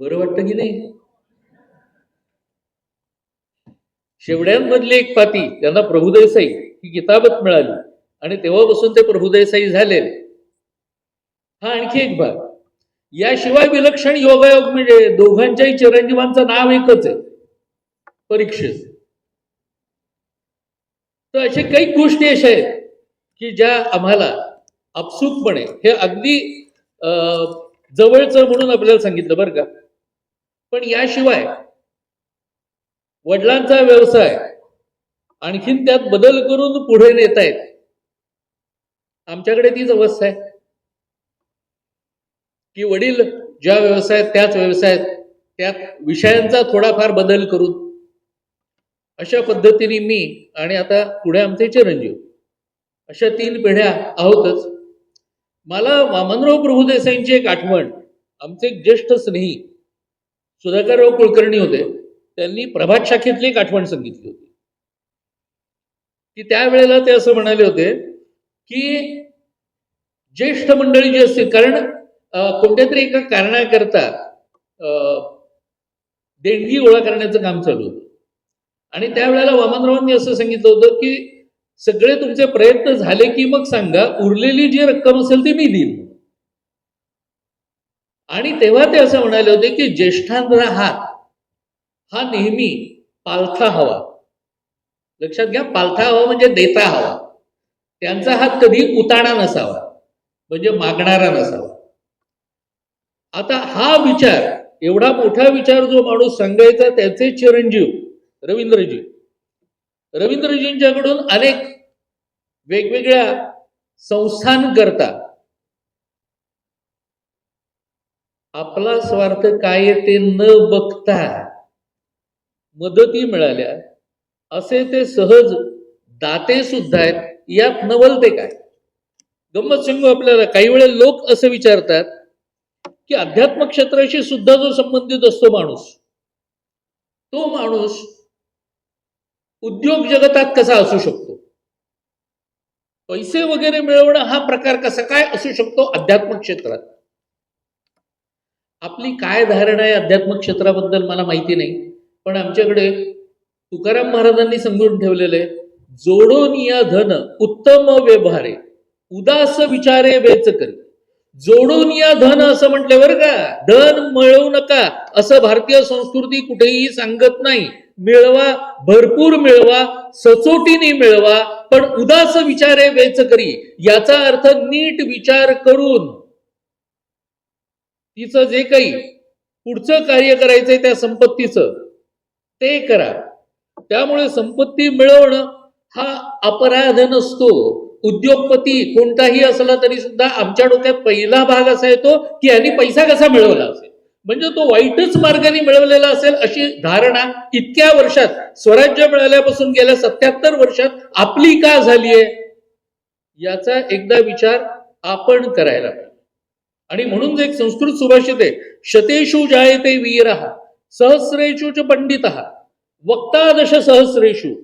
बरं वाटतं की नाही? शेवड्यांमधली एक पाती त्यांना प्रभुदयसाई ही किताबत मिळाली आणि तेव्हापासून ते प्रभुदयसाई झाले हा आणखी एक भाग. याशिवाय विलक्षण योगायोग म्हणजे दोघांच्याही चिरंजीवांचं नाव एकच आहे परीक्षेत तर अशा काही गोष्टी अशा आहेत की ज्या आम्हाला आपसूकपणे हे अगदी अं, जवळचं म्हणून आपल्याला सांगितलं बरं का. पण याशिवाय वडिलांचा व्यवसाय आणखीन त्यात बदल करून पुढे नेत आहेत आमच्याकडे तीच अवस्था आहे. की वडील ज्या व्यवसायात त्याच व्यवसायात त्यात विषयांचा थोडाफार बदल करून अशा पद्धतीने मी आणि आता पुढे आमचे चिरंजीव अशा तीन पिढ्या आहोतच. मला वामनराव प्रभुदेसाईंची एक आठवण आमचे एक ज्येष्ठ स्नेही सुधाकरराव कुलकर्णी होते. त्यांनी प्रभात शाखेतली एक आठवण सांगितली होती. की त्यावेळेला ते असं म्हणाले होते की ज्येष्ठ मंडळी जी असतील कारण कोणत्या तरी एका कारणाकरता अं, देणगी गोळा करण्याचं काम चालू होतं. आणि त्यावेळेला वामनरावांनी असं सांगितलं होतं की सगळे तुमचे प्रयत्न झाले की मग सांगा उरलेली जी रक्कम असेल ती मी देईन. आणि तेव्हा ते असं म्हणाले होते की ज्येष्ठांचा हात हा नेहमी पालथा हवा. लक्षात घ्या पालथा हवा म्हणजे देता हवा. त्यांचा हात कधी उताणा नसावा म्हणजे मागणारा नसावा. आता हा विचार एवढा मोठा विचार जो माणूस सांगायचा त्याचे चिरंजीव रवींद्रजी. रवींद्रजींच्याकडून अनेक वेगवेगळ्या संस्थांकरता आपला स्वार्थ काय ते न बघता मदती मिळाल्या. असे ते सहज दाते सुद्धा आहेत. यात नवलते काय? गंमत सांगू आपल्याला काही वेळेला लोक असं विचारतात की अध्यात्म क्षेत्राशी सुद्धा जो संबंधित असतो माणूस तो माणूस उद्योग जगतात कसा असू शकतो? पैसे वगैरे मिळवणं हा प्रकार कसा काय असू शकतो अध्यात्म क्षेत्रात? आपली काय धारणा आहे अध्यात्म क्षेत्राबद्दल मला माहिती नाही पण आमच्याकडे तुकाराम महाराजांनी समजून ठेवलेले जोडून या धन उत्तम व्यवहारे उदास विचारे वेच करी. जोडून या धन असं म्हटले बरं का? धन मिळवू नका असं भारतीय संस्कृती कुठेही सांगत नाही. मिळवा भरपूर मिळवा सचोटीने मिळवा पण उदास विचारे वेच करी याचा अर्थ नीट विचार करून. तिचं जे काही पुढचं कार्य करायचंय त्या संपत्तीचं ते करा. त्यामुळे संपत्ती मिळवणं हा अपराध नसतो. उद्योगपती कोणताही असला तरी सुद्धा आमच्या डोक्यात पहिला भाग असा येतो की यांनी पैसा कसा मिळवला असेल. म्हणजे तो वाईटच मार्गाने मिळवलेला असेल अशी धारणा इतक्या वर्षात स्वराज्य मिळाल्यापासून गेल्या सत्याहत्तर वर्षात आपली का झालीये? याचा एकदा विचार आपण करायला पाहिजे. आणि म्हणून जे एक संस्कृत सुभाषित आहे शतेषु जायते वीर सहस्रेषु च पंडित वक्तादश सहस्रेषु.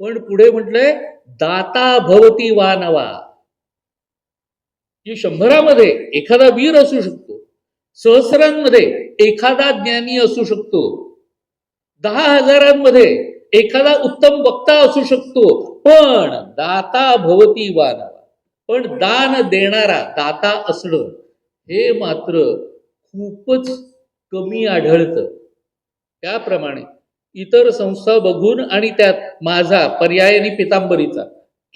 पण पुढे म्हटलंय दाता भवती वा नवा. की शंभरामध्ये एखादा वीर असू शकतो सहस्रांमध्ये एखादा ज्ञानी असू शकतो दहा हजारांमध्ये एखादा उत्तम वक्ता असू शकतो पण दाता भवती वा नवा. पण दान देणारा दाता असणं हे मात्र खूपच कमी आढळतं. त्याप्रमाणे इतर संस्था बघून आणि त्यात माझा पर्यायाने पितांबरीचा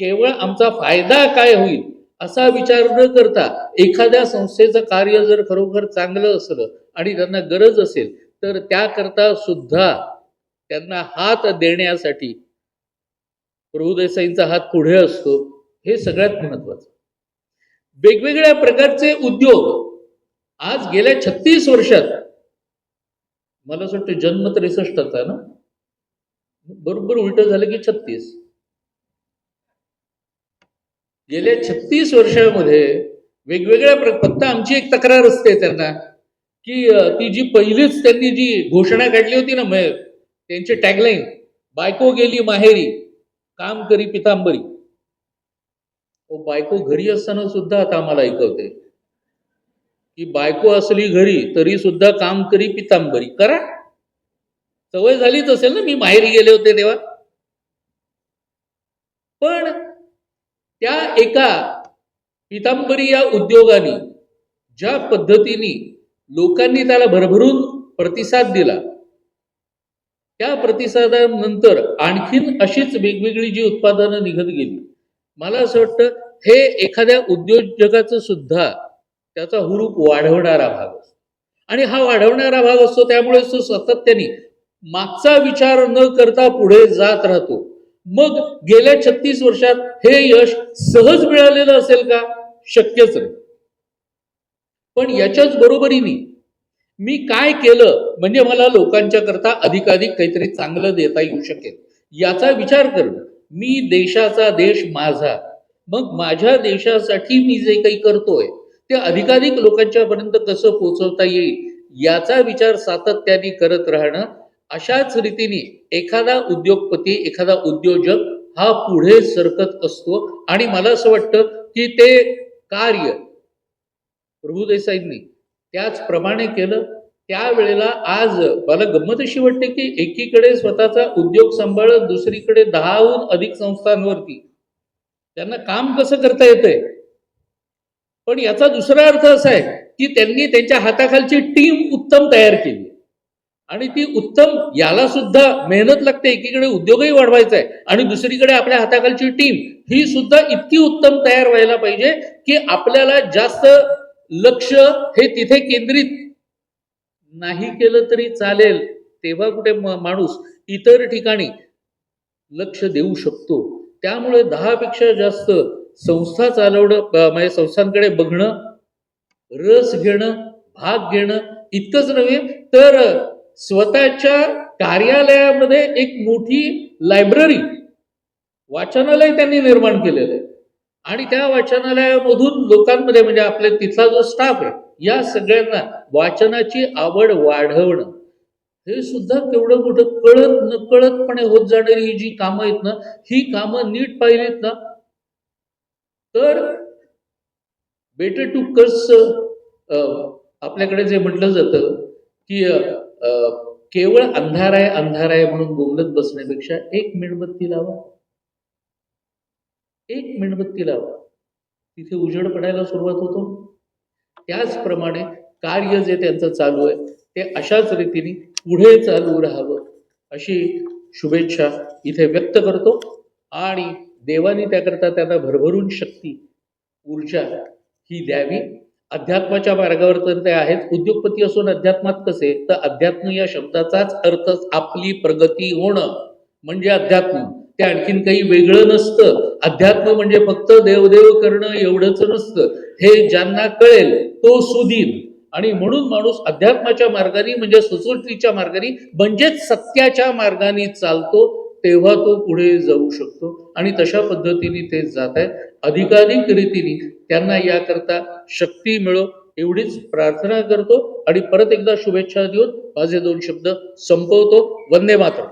केवळ आमचा फायदा काय होईल असा विचार न करता एखाद्या संस्थेचं कार्य जर खरोखर चांगलं असलं आणि त्यांना गरज असेल तर त्याकरता सुद्धा त्यांना हात देण्यासाठी प्रभुदेसाईंचा हात पुढे असतो हे सगळ्यात महत्वाचं वेगवेगळ्या प्रकारचे उद्योग आज गेल्या छत्तीस वर्षात मला असं वाटतं जन्म त्रेसष्टचा ना? बरोबर उलट झालं की छत्तीस. गेल्या छत्तीस वर्षामध्ये वेगवेगळ्या प्र फक्त आमची एक तक्रार असते त्यांना की ती जी पहिलीच त्यांनी जी घोषणा काढली होती ना म- त्यांची टॅगलाईन बायको गेली माहेरी काम करी पितांबरी. ओ बायको घरी असताना सुद्धा आता आम्हाला ऐकवते. की बायको असली घरी तरी सुद्धा काम करी पितांबरी. करा. सवय झालीच असेल ना मी माहेरी गेले होते तेव्हा. पण त्या एका पितांबरी या उद्योगाने ज्या पद्धतीने लोकांनी त्याला भरभरून प्रतिसाद दिला त्या प्रतिसादानंतर आणखीन अशीच वेगवेगळी जी उत्पादनं निघत गेली. मला असं वाटतं हे एखाद्या उद्योजकाचं सुद्धा त्याचा हुरूप वाढवणारा भाग असतो. आणि हा वाढवणारा भाग असतो त्यामुळे तो सातत्याने मागचा विचार न करता पुढे जात राहतो. मग गेल्या छत्तीस वर्षात हे यश सहज मिळालेलं असेल का? शक्यच नाही. पण याच्याच बरोबरीने मी काय केलं? म्हणजे मला लोकांच्या करता अधिकाधिक काहीतरी चांगलं देता येऊ शकेल. याचा विचार करणं. मी देशाचा देश माझा. मग माझ्या देशासाठी मी जे काही करतोय ते अधिकाधिक लोकांच्यापर्यंत कसं पोहोचवता येईल याचा विचार सातत्याने करत राहणं अशाच रीतीने एखादा उद्योगपती एखादा उद्योजक हा पुढे सरकत असतो. आणि मला असं वाटतं की ते कार्य प्रभुदेसाईंनी त्याचप्रमाणे केलं. त्यावेळेला आज मला गंमत अशी वाटते की एकीकडे स्वतःचा उद्योग सांभाळत दुसरीकडे दहाहून अधिक संस्थांवरती. त्यांना काम कसं करता येतंय? पण याचा दुसरा अर्थ असा आहे की त्यांनी त्यांच्या हाताखालची टीम उत्तम तयार केली. आणि ती उत्तम याला सुद्धा मेहनत लागते एकीकडे उद्योगही वाढवायचा आहे आणि दुसरीकडे आपल्या हाताखालची टीम ही सुद्धा इतकी उत्तम तयार व्हायला पाहिजे की आपल्याला जास्त लक्ष हे तिथे केंद्रित नाही केलं तरी चालेल. तेव्हा कुठे माणूस इतर ठिकाणी लक्ष देऊ शकतो. त्यामुळे दहापेक्षा जास्त संस्था चालवणं म्हणजे संस्थांकडे बघणं रस घेणं भाग घेणं इतकंच नव्हे तर स्वतःच्या कार्यालयामध्ये एक मोठी लायब्ररी वाचनालय त्यांनी निर्माण केलेलं आहे. आणि त्या वाचनालयामधून लोकांमध्ये म्हणजे आपले तिथला जो स्टाफ आहे या सगळ्यांना वाचनाची आवड वाढवणं हे सुद्धा केवढं मोठं कळत नकळतपणे होत जाणारी ही जी कामं आहेत ना ही कामं नीट पाहिलीत ना तर बेटर टू कस आपल्याकडे जे म्हटलं जातं की केवळ अंधार आहे अंधार आहे म्हणून बोंबलत बसण्यापेक्षा एक मेणबत्ती लावा. एक मेणबत्ती लावा. तिथे उजेड पडायला सुरुवात होतो. त्याचप्रमाणे कार्य जे त्यांचं चालू आहे ते अशाच रीतीने पुढे चालू राहावं अशी शुभेच्छा इथे व्यक्त करतो. आणि देवाने त्याकरता त्यांना भरभरून शक्ती ऊर्जा ही द्यावी. अध्यात्माच्या मार्गावर तर ते आहेत. उद्योगपती असून अध्यात्मात कसे? तर अध्यात्म या शब्दाचाच अर्थ आपली प्रगती होणं म्हणजे अध्यात्म. ते आणखीन काही वेगळं नसतं. अध्यात्म म्हणजे फक्त देवदेव करणं एवढंच नसतं. हे ज्यांना कळेल तो सुदीन. आणि म्हणून माणूस अध्यात्माच्या मार्गाने म्हणजे सुसृष्टीच्या मार्गाने म्हणजेच सत्याच्या मार्गाने चालतो तेव्हा तो पुढे जाऊ शकतो. आणि तशा पद्धतीने ते जात आहेत. अधिकाधिक रीतीने त्यांना याकरता शक्ती मिळो एवढीच प्रार्थना करतो आणि परत एकदा शुभेच्छा देऊन माझे दोन शब्द संपवतो. वंदे मातरम.